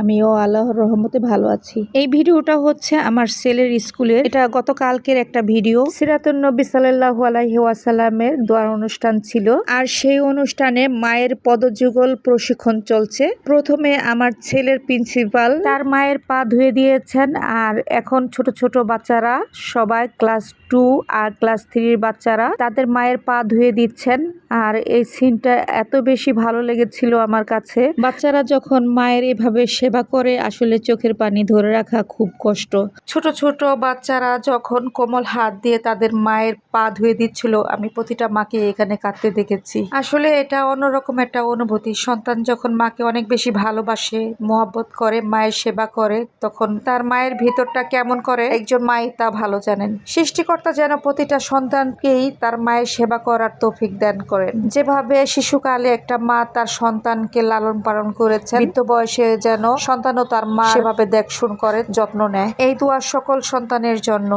আমিও আল্লাহর রহমতে ভালো আছি। এই ভিডিওটা হচ্ছে আমার ছেলের স্কুলের এটা গতকালকের একটা ভিডিও। সিরাতুন নবী সাল্লাল্লাহু আলাইহি ওয়াসাল্লামের দোয়ার অনুষ্ঠান ছিল। আর সেই অনুষ্ঠানে মায়ের পদযুগল প্রশিক্ষণ চলছে। প্রথমে আমার ছেলের প্রিন্সিপাল তার মায়ের পা ধুয়ে দিয়েছেন। আর এখন ছোট ছোট বাচ্চারা, সবাই ক্লাস টু আর ক্লাস থ্রির বাচ্চারা, তাদের মায়ের পা ধুয়ে দিচ্ছেন। আর এই সিনটা এত বেশি ভালো লেগেছিল আমার কাছে। বাচ্চারা যখন মায়ের এভাবে সেবা করে আসলে চোখের পানি ধরে রাখা খুব কষ্ট। ছোট ছোট বাচ্চারা যখন কোমল হাত দিয়ে তাদের মায়ের পা ধুয়ে দিচ্ছিল, আমি প্রতিটা মাকে এখানে কাঁদতে দেখেছি। আসলে এটা অন্যরকম একটা অনুভূতি। সন্তান যখন মাকে অনেক বেশি ভালোবাসে, মহব্বত করে, মায়ের সেবা করে, তখন তার মায়ের ভিতরটা কেমন করে একজন মাই তা ভালো জানেন। সৃষ্টিকর্তা যেন প্রতিটা সন্তানকেই তার মায়ের সেবা করার তৌফিক দান করেন। যেভাবে শিশুকালে একটা মা তার সন্তানকে লালন পালন করেছেন, বৃদ্ধ বয়সে যেন সন্তানও তার মা সেভাবে দেখ শুন করে যত্ন নেয়। এই দোয়া সকল সন্তানের জন্য।